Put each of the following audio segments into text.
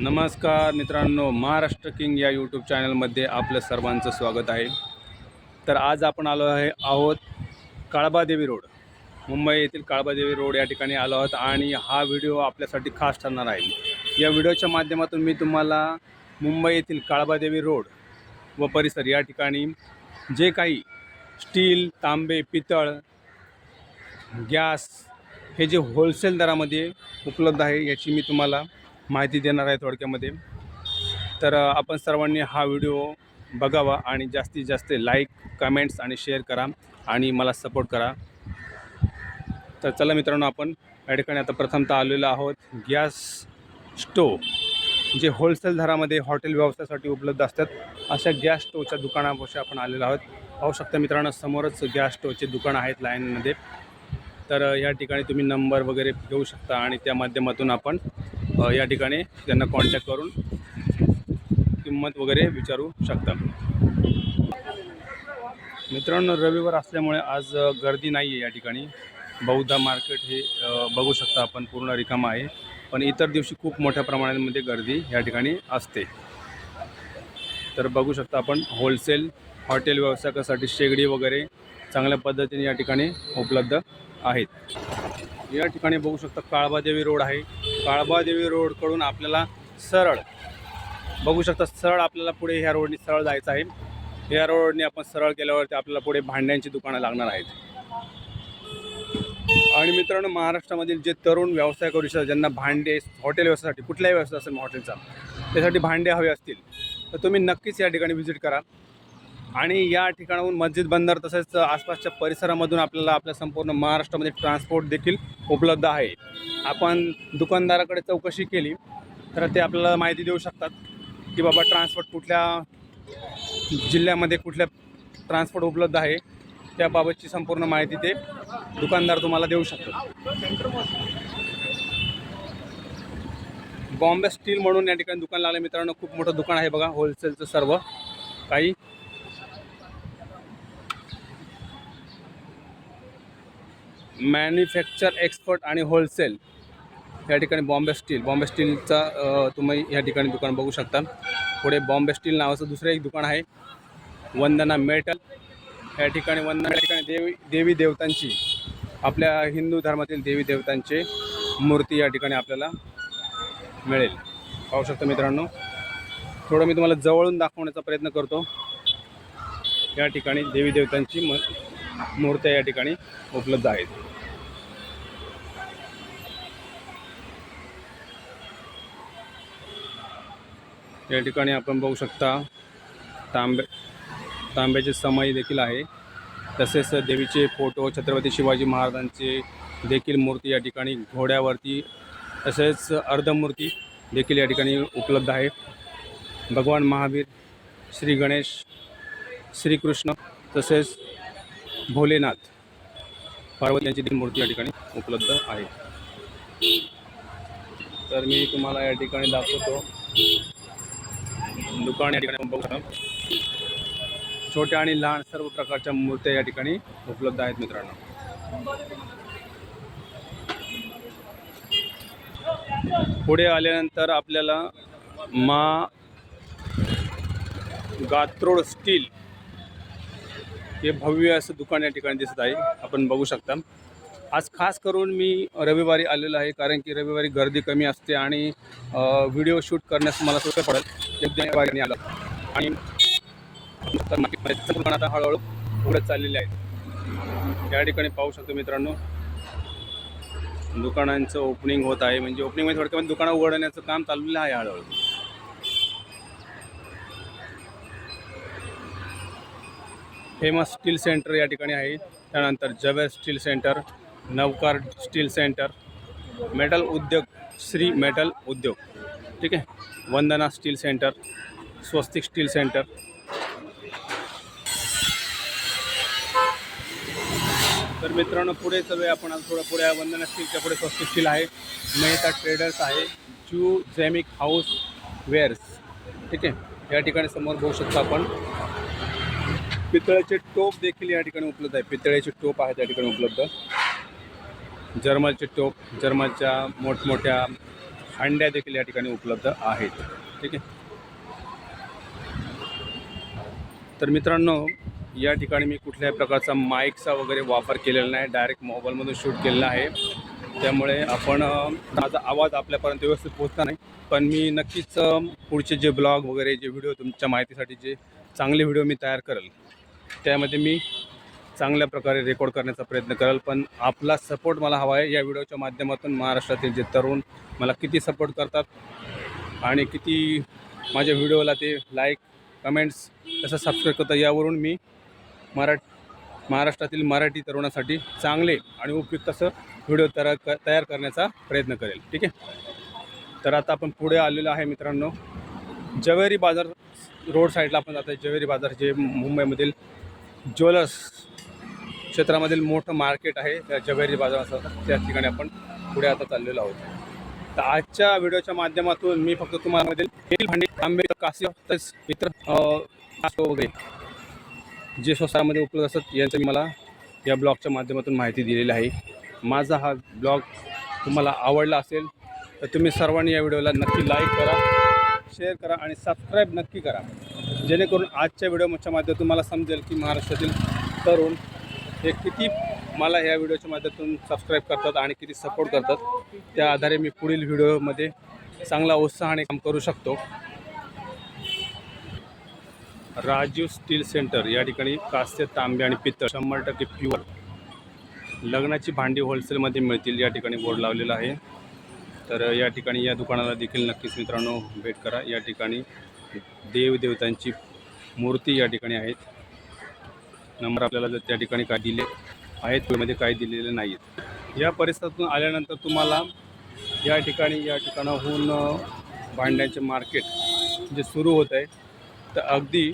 नमस्कार मित्रांनो महाराष्ट्र किंग या यूट्यूब चॅनलमध्ये आपलं सर्वांचं स्वागत आहे. तर आज आपण आलो आहे आहोत काळबादेवी रोड. मुंबई येथील काळबादेवी रोड या ठिकाणी आलो आहोत आणि हा व्हिडिओ आपल्यासाठी खास ठरणार आहे. या व्हिडिओच्या माध्यमातून मी तुम्हाला मुंबई येथील काळबादेवी रोड व परिसर या ठिकाणी जे काही स्टील तांबे पितळ गॅस हे जे होलसेल दरामध्ये उपलब्ध आहे याची मी तुम्हाला माहिती देणार आहे थोडक्यामध्ये. तर आपण सर्वांनी हा व्हिडिओ बघावा आणि जास्तीत जास्त लाईक कमेंट्स आणि शेअर करा आणि मला सपोर्ट करा. तर चला मित्रांनो आपण या ठिकाणी आता प्रथमतः आलेलो आहोत. गॅस स्टोव जे होलसेल दरामध्ये हॉटेल व्यवसायासाठी उपलब्ध असतात अशा गॅस स्टोवच्या दुकानापाशी आपण आलेलो आहोत. पाहू शकता मित्रांनो समोरच गॅस स्टोवचे दुकान आहेत लाईनमध्ये. तर या ठिकाणी तुम्ही नंबर वगैरे घेऊ शकता आणि त्या माध्यमातून आपण या ठिकाणी त्यांना कॉन्टॅक्ट करून किंमत वगैरे विचारू शकता. मित्रांनो रविवार असल्यामुळे आज गर्दी नाही आहे या ठिकाणी. बहुधा मार्केट हे बघू शकता आपण पूर्ण रिकामा आहे. पण इतर दिवशी खूप मोठ्या प्रमाणामध्ये गर्दी या ठिकाणी असते. तर बघू शकता आपण होलसेल हॉटेल व्यवसायासाठी शेगडी वगैरे चांगल्या पद्धतीने या ठिकाणी उपलब्ध आहेत. या ठिकाणी बघू शकता काळबादेवी रोड आहे. काळबादेवी रोडकडून आपल्याला सरळ बघू शकता सरळ आपल्याला पुढे ह्या रोडनी सरळ जायचं आहे. या रोडने आपण सरळ केल्यावरती आपल्याला पुढे भांड्यांची दुकानं लागणार आहेत. आणि मित्रांनो महाराष्ट्रामधील जे तरुण व्यवसाय करू शकतात ज्यांना भांडे हॉटेल व्यवसायासाठी कुठल्याही व्यवसाय असेल हॉटेलचा त्यासाठी भांडे हवे असतील तर तुम्ही नक्कीच या ठिकाणी व्हिजिट करा. आणि या ठिकाणाहून मस्जिद बंदर तसेच आसपासच्या परिसरामधून आपल्याला आपल्या संपूर्ण महाराष्ट्रामध्ये ट्रान्सपोर्ट देखील उपलब्ध आहे. आपण दुकानदाराकडे चौकशी केली तर ते आपल्याला माहिती देऊ शकतात की बाबा ट्रान्सपोर्ट कुठल्या जिल्ह्यामध्ये कुठल्या ट्रान्सपोर्ट उपलब्ध आहे त्याबाबतची संपूर्ण माहिती ते दुकानदार तुम्हाला देऊ शकतात. बॉम्बे स्टील म्हणून या ठिकाणी दुकान लागलं. मित्रांनो खूप मोठं दुकान आहे बघा होलसेलचं सर्व काही. मॅन्युफॅक्चर एक्सपर्ट आणि होलसेल या ठिकाणी बॉम्बे स्टील. बॉम्बे स्टीलचा तुम्ही या ठिकाणी दुकान बघू शकता. पुढे बॉम्बे स्टील नावाचं दुसरं एक दुकान आहे. वंदना मेटल. या ठिकाणी वंदना या ठिकाणी देवी देवी देवतांची आपल्या हिंदू धर्मातील देवी देवतांचे मूर्ती या ठिकाणी आपल्याला मिळेल. पाहू शकता मित्रांनो. थोडं मी तुम्हाला जवळून दाखवण्याचा प्रयत्न करतो. या ठिकाणी देवी देवतांची म मूर्त्या या ठिकाणी उपलब्ध आहेत. या ठिकाणी आपण बघू शकता तांबे तांब्याचे समय देखील आहे. तसेच देवीचे फोटो छत्रपती शिवाजी महाराजांचे देखील मूर्ती या ठिकाणी घोड्यावरती तसेच अर्धमूर्ती देखील या ठिकाणी उपलब्ध आहे. भगवान महावीर श्री गणेश श्रीकृष्ण तसेच भोलेनाथ पार्वती यांची देखील मूर्ती या ठिकाणी उपलब्ध आहे. तर मी तुम्हाला या ठिकाणी दाखवतो. दुकान या ठिकाणी बघू शकता. छोट्या आणि लहान सर्व प्रकारच्या मूर्त्या या ठिकाणी उपलब्ध आहेत मित्रांनो. पुढे आल्यानंतर आपल्याला मा गात्रोड स्टील हे भव्य असं दुकान या ठिकाणी दिसत आहे. आपण बघू शकता. आज खास करून मी रविवारी आलेलो आहे कारण की रविवारी गर्दी कमी असते आणि व्हिडिओ शूट करण्यास मला सोपं पडेल एकदम आलं. आणि आता हळूहळू उघडत चाललेले आहेत. या ठिकाणी पाहू शकतो मित्रांनो दुकानांचं ओपनिंग होत आहे. म्हणजे ओपनिंग म्हणजे थोडक्यात दुकानं उघडण्याचं काम चाललेलं आहे हळूहळू. फेमस स्टील सेंटर या ठिकाणी आहे. त्यानंतर Javer steel centre Navkar steel centre metal Udyog Shri metal Udyog ठीक आहे? Vandana steel centre Swastik steel centre. तर मित्रांनो पुढे चालूया आपण. आज थोडं पुढे. वंदना स्टीलच्या पुढे स्वस्तिक स्टील आहे. मेहता ट्रेडर्स आहे. जू झॅमिक हाऊस वेअर्स. ठीक आहे? या ठिकाणी समोर बघू शकतो आपण. पितळेचे टोप देखील या ठिकाणी उपलब्ध आहे. पितळेचे टोप आहेत या ठिकाणी उपलब्ध. जर्मलचे टोप जर्मलच्या मोठमोठ्या हांड्या देखील या ठिकाणी उपलब्ध आहेत. ठीक आहे? तर मित्रांनो या ठिकाणी मी कुठल्याही प्रकारचा माईकचा वगैरे वापर केलेला नाही. डायरेक्ट मोबाईलमधून शूट केलेला आहे. त्यामुळे आपण माझा आवाज आपल्यापर्यंत व्यवस्थित पोहोचला नाही. पण मी नक्कीच पुढचे जे ब्लॉग वगैरे जे व्हिडिओ तुमच्या माहितीसाठी जे चांगले व्हिडिओ मी तयार करेल त्यामध्ये मी चांगल्या प्रकारे रेकॉर्ड करण्याचा प्रयत्न करेल पण आपला सपोर्ट मला हवा आहे. या व्हिडिओच्या माध्यमातून महाराष्ट्रातील जे तरुण मला किती सपोर्ट करतात आणि किती माझ्या व्हिडिओला ते लाईक कमेंट्स तसं सबस्क्राईब करतात यावरून मी मराठ महाराष्ट्रातील मराठी तरुणासाठी चांगले आणि उपयुक्त असं व्हिडिओ तयार क तयार करण्याचा प्रयत्न करेल. ठीक आहे? तर आता आपण पुढे आलेलो आहे मित्रांनो. जवेरी बाजार रोड साईडला आपण जातो जवेरी बाजार जे मुंबईमधील ज्वेलर्स क्षेत्रामधील मोठं मार्केट आहे त्या जवेरी बाजार असं त्या ठिकाणी आपण पुढे आता चाललेलो आहोत. तर आजच्या व्हिडिओच्या माध्यमातून मी फक्त तुम्हाला तेल भांडी आंबे कासी इतर वगैरे जे स्वस्तामध्ये उपलब्ध असतात यांचं मला या ब्लॉगच्या माध्यमातून माहिती दिलेली आहे. माझा हा ब्लॉग तुम्हाला आवडला असेल तर तुम्ही सर्वांनी या व्हिडिओला नक्की लाईक करा शेअर करा आणि सबस्क्राईब नक्की करा. जेणेकरून आजच्या व्हिडिओच्या माध्यमातून तुम्हाला समजेल की महाराष्ट्रातील तरुण हे किती मला या व्हिडिओच्या माध्यमातून सबस्क्राईब करतात आणि किती सपोर्ट करतात त्या आधारे मी पुढील व्हिडिओमध्ये चांगला उत्साहाने काम करू शकतो. राजीव स्टील सेंटर या ठिकाणी कास्य तांबे आणि पितळ शंभर टक्के प्युअर लग्नाची भांडी होलसेलमध्ये मिळतील या ठिकाणी बोर्ड लावलेला आहे. तर या ठिकाणी या दुकानाला देखील नक्कीच मित्रांनो भेट करा. या ठिकाणी देवदेवतांची मूर्ती या ठिकाणी आहेत. नंबर आपल्याला जर त्या ठिकाणी काय दिले आहेत त्यामध्ये काही दिलेले नाही आहेत या परिसरातून आल्यानंतर तुम्हाला या ठिकाणी या ठिकाणाहून भांड्यांचे मार्केट जे सुरू होत आहे तर अगदी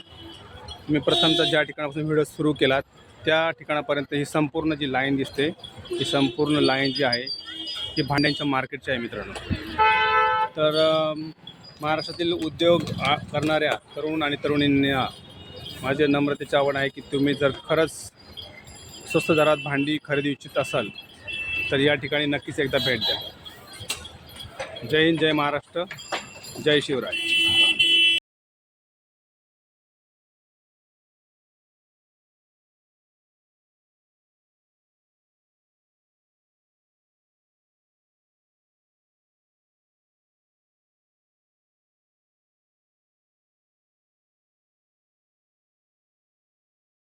तुम्ही प्रथमतः ज्या ठिकाणापासून व्हिडिओ सुरू केलात त्या ठिकाणापर्यंत ही संपूर्ण जी लाईन दिसते ही संपूर्ण लाईन जी आहे ही भांड्यांच्या मार्केटची आहे मित्रांनो. तर महाराष्ट्रातील उद्योग आ- करणाऱ्या तरुण आणि तरुणींना माझे नम्रतेची आवड आहे की तुम्ही जर खरंच स्वस्त दरात भांडी खरेदी इच्छित असाल तर या ठिकाणी नक्कीच एकदा भेट द्या. जय हिंद जय महाराष्ट्र जय शिवराय.